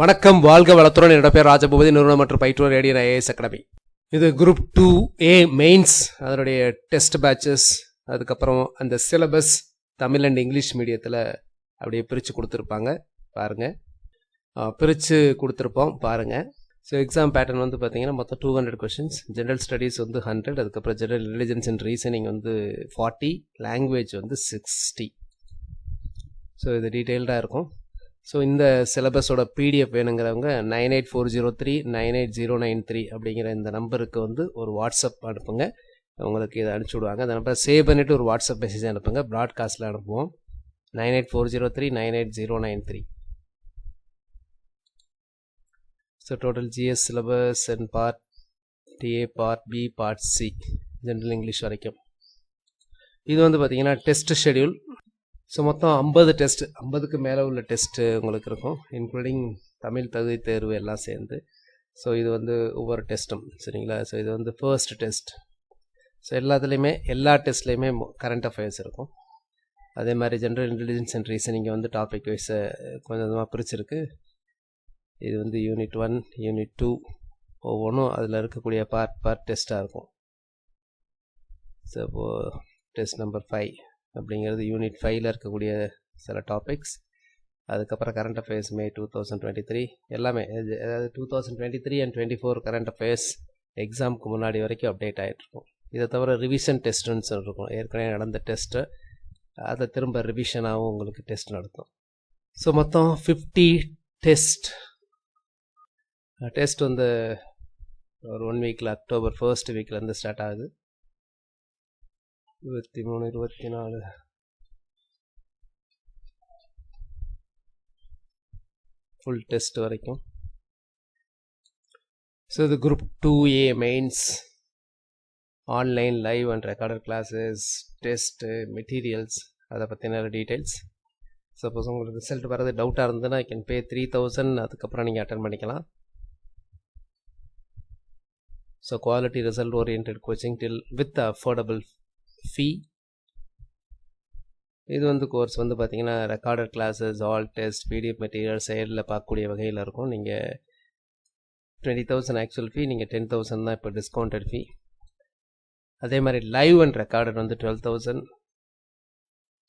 வணக்கம் வாழ்க வளத்துடன். என்னோட பேர் ராஜபூபதி. நிறுவனம் மற்றும் பயிற்றுவர் ரேடியன் ஐஏஎஸ் அகாடமி இது குரூப் டூ ஏ மெயின்ஸ் அதனுடைய டெஸ்ட் பேட்சஸ் அதுக்கப்புறம் அந்த சிலபஸ் தமிழ் அண்ட் இங்கிலீஷ் மீடியத்தில் அப்படியே பிரித்து கொடுத்துருப்பாங்க. பாருங்கள் பிரித்து கொடுத்துருப்போம். பாருங்கள் ஸோ எக்ஸாம் பேட்டர்ன் வந்து பார்த்தீங்கன்னா மொத்தம் two hundred questions general studies வந்து ஹண்ட்ரட் அதுக்கப்புறம் ஜென்ரல் இன்டெலிஜென்ஸ் அண்ட் ரீசனிங் வந்து ஃபார்ட்டி லாங்குவேஜ் வந்து சிக்ஸ்டி ஸோ இது டீட்டெயில்டாக இருக்கும். ஸோ இந்த சிலபஸோட பிடிஎஃப் வேணுங்கிறவங்க nine eight four zero three nine eight zero nine three அப்படிங்கிற இந்த நம்பருக்கு வந்து ஒரு வாட்ஸ்அப் அனுப்புங்க. உங்களுக்கு இதை அனுப்பிச்சி விடுவாங்க. அந்த நம்பரை சேவ் பண்ணிவிட்டு ஒரு வாட்ஸ்அப் மெசேஜ் அனுப்புங்க. ப்ராட்காஸ்ட்டில் அனுப்புவோம். Nine eight four zero three nine eight zero nine three so total GS syllabus and part A part B part C general English வரைக்கும். இது வந்து பார்த்தீங்கன்னா டெஸ்ட் ஷெடியூல் ஸோ மொத்தம் ஐம்பது டெஸ்ட் ஐம்பதுக்கு மேலே உள்ள டெஸ்ட்டு உங்களுக்கு இருக்கும் இன்க்ளூடிங் தமிழ் தகுதி தேர்வு எல்லாம் சேர்ந்து. ஸோ இது வந்து ஒவ்வொரு டெஸ்ட்டும் சரிங்களா? ஸோ இது வந்து ஃபர்ஸ்ட் டெஸ்ட் ஸோ எல்லாத்துலேயுமே எல்லா டெஸ்ட்லேயுமே கரண்ட் அஃபேர்ஸ் இருக்கும். அதே மாதிரி ஜென்ரல் இன்டெலிஜென்ஸ் அண்ட் ரீசனிங் வந்து டாபிக் வைஸை கொஞ்சம் கொஞ்சமாக பிரிச்சிருக்கு. இது வந்து யூனிட் ஒன் யூனிட் டூ ஒவ்வொன்றும் அதில் இருக்கக்கூடிய பார்ட் பார்ட் டெஸ்ட்டாக இருக்கும். ஸோ இப்போது டெஸ்ட் நம்பர் ஃபைவ் அப்படிங்கிறது யூனிட் ஃபைவ்ல இருக்கக்கூடிய சில டாபிக்ஸ் அதுக்கப்புறம் current affairs May two thousand twenty three எல்லாமே அதாவது two thousand twenty three and twenty four current affairs எக்ஸாமுக்கு முன்னாடி வரைக்கும் அப்டேட் ஆகிட்ருக்கும் இதை தவிர ரிவிஷன் டெஸ்ட்டுன்னு சொல்லிருக்கோம். ஏற்கனவே நடந்த டெஸ்ட்டு அதை திரும்ப ரிவிஷனாகவும் உங்களுக்கு டெஸ்ட் நடத்தும். ஸோ மொத்தம் ஃபிஃப்டி டெஸ்ட் டெஸ்ட் வந்து ஒரு ஒன் வீக்கில் அக்டோபர் ஃபர்ஸ்ட் வீக்லேருந்து ஸ்டார்ட் ஆகுது. இருபத்தி மூணு இருபத்தி நாலு ஃபுல் டெஸ்ட் வரைக்கும் ஸோ இது group two A mains online live and recorded classes test materials அதை பற்றின டீட்டெயில்ஸ் சப்போஸ் உங்களுக்கு ரிசல்ட் வரது டவுட்டாக இருந்ததுன்னா I can pay three thousand அதுக்கப்புறம் நீங்கள் அட்டன் பண்ணிக்கலாம். So quality result oriented coaching till with affordable fee இது வந்து கோர்ஸ் வந்து பார்த்தீங்கன்னா recorded classes all test PDF material செயலில் பார்க்கக்கூடிய வகையில் இருக்கும். நீங்கள் டுவெண்ட்டி தௌசண்ட் ஆக்சுவல் ஃபீ நீங்கள் டென் தௌசண்ட் தான் இப்போ டிஸ்கவுண்டட் ஃபீ அதே மாதிரி லைவ் அண்ட் ரெக்கார்டட் வந்து twelve thousand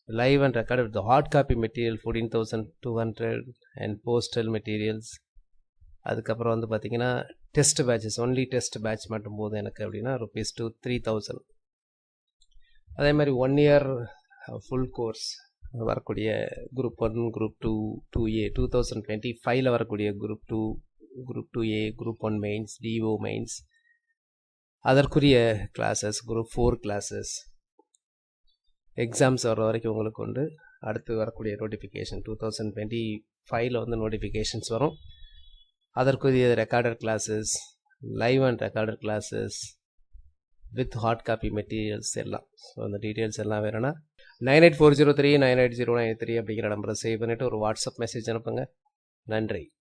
live and recorded with hard copy material fourteen thousand two hundred and postal materials அதுக்கப்புறம் வந்து பார்த்தீங்கன்னா test batches only test batch மட்டும் போதும் எனக்கு அப்படின்னா ருபீஸ் டூ த்ரீ தௌசண்ட் அதே மாதிரி ஒன் இயர் ஃபுல் கோர்ஸ் வரக்கூடிய group one group two two A two thousand twenty ஃபைவ்ல வரக்கூடிய group two group two A group one mains two mains அதற்குரிய classes group four classes exams வர வரைக்கும் உங்களுக்கு உண்டு. அடுத்து வரக்கூடிய நோட்டிஃபிகேஷன் டூ தௌசண்ட் டுவெண்ட்டி ஃபைவ்ல வந்து நோட்டிஃபிகேஷன்ஸ் வரும். அதற்குரிய recorded classes live and recorded classes with hard copy materials எல்லாம். ஸோ அந்த டீட்டெயில்ஸ் எல்லாம் வேணும்னா nine eight four zero three nine eight zero nine three அப்படிங்கிற நம்பரை சேவ் பண்ணிவிட்டு ஒரு வாட்ஸ்அப் மெசேஜ் அனுப்புங்க. நன்றி.